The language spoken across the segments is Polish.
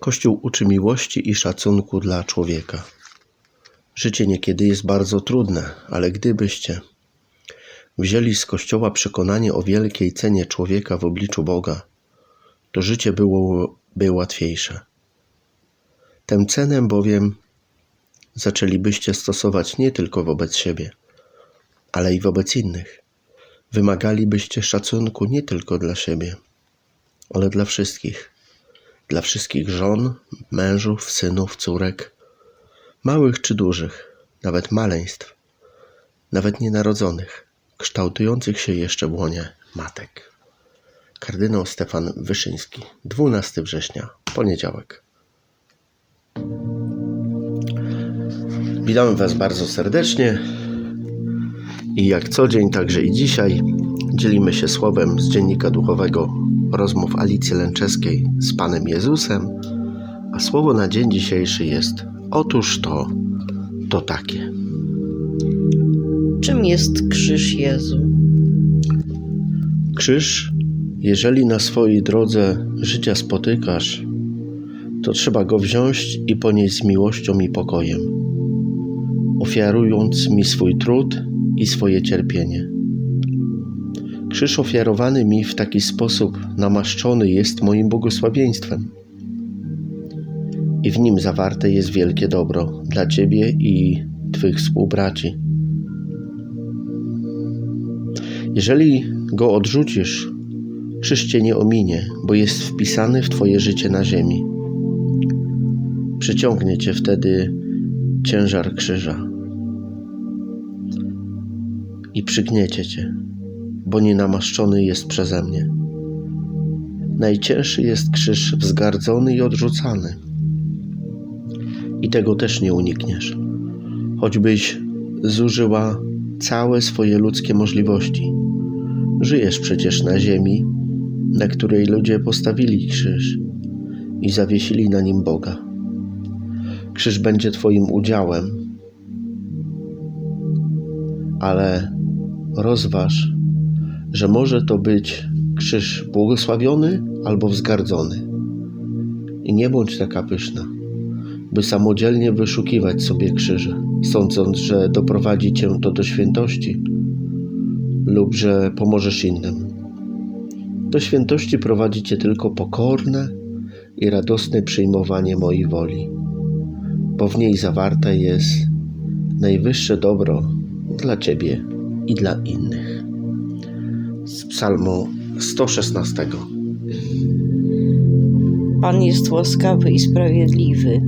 Kościół uczy miłości i szacunku dla człowieka. Życie niekiedy jest bardzo trudne, ale gdybyście wzięli z Kościoła przekonanie o wielkiej cenie człowieka w obliczu Boga, to życie byłoby łatwiejsze. Tę cenę bowiem zaczęlibyście stosować nie tylko wobec siebie, ale i wobec innych. Wymagalibyście szacunku nie tylko dla siebie, ale dla wszystkich. Dla wszystkich żon, mężów, synów, córek, małych czy dużych, nawet maleństw, nawet nienarodzonych, kształtujących się jeszcze w łonie matek. Kardynał Stefan Wyszyński, 12 września, poniedziałek. Witamy Was bardzo serdecznie i jak co dzień, także i dzisiaj dzielimy się słowem z dziennika duchowego rozmów Alicji Lęczeskiej z Panem Jezusem, a słowo na dzień dzisiejszy jest otóż to, to takie. Czym jest krzyż Jezu? Krzyż, jeżeli na swojej drodze życia spotykasz, to trzeba go wziąć i ponieść z miłością i pokojem, ofiarując mi swój trud i swoje cierpienie. Krzyż ofiarowany mi w taki sposób namaszczony jest moim błogosławieństwem. I w nim zawarte jest wielkie dobro dla Ciebie i Twych współbraci. Jeżeli go odrzucisz, krzyż Cię nie ominie, bo jest wpisany w Twoje życie na ziemi. Przyciągnie Cię wtedy ciężar krzyża i przygniecie Cię bo nie namaszczony jest przeze mnie. Najcięższy jest krzyż wzgardzony i odrzucany. I tego też nie unikniesz, choćbyś zużyła całe swoje ludzkie możliwości. Żyjesz przecież na ziemi, na której ludzie postawili krzyż i zawiesili na nim Boga. Krzyż będzie Twoim udziałem, ale rozważ, że może to być krzyż błogosławiony albo wzgardzony. I nie bądź taka pyszna, by samodzielnie wyszukiwać sobie krzyże, sądząc, że doprowadzi cię to do świętości lub że pomożesz innym. Do świętości prowadzi cię tylko pokorne i radosne przyjmowanie mojej woli, bo w niej zawarte jest najwyższe dobro dla ciebie i dla innych z Psalmu 116. Pan jest łaskawy i sprawiedliwy,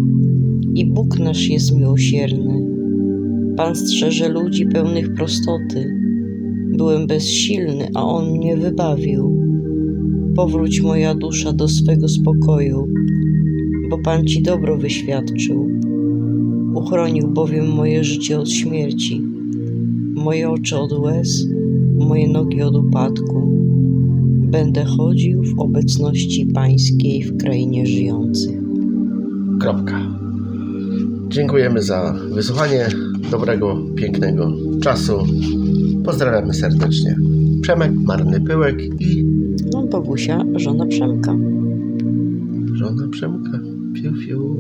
i Bóg nasz jest miłosierny. Pan strzeże ludzi pełnych prostoty. Byłem bezsilny, a On mnie wybawił. Powróć moja dusza do swego spokoju, bo Pan Ci dobro wyświadczył. Uchronił bowiem moje życie od śmierci, moje oczy od łez, moje nogi od upadku. Będę chodził w obecności Pańskiej w krainie żyjących. Kropka. Dziękujemy za wysłuchanie dobrego, pięknego czasu. Pozdrawiamy serdecznie. Przemek, Marny Pyłek i No, Bogusia, żona Przemka. żona Przemka. Fiu, fiu.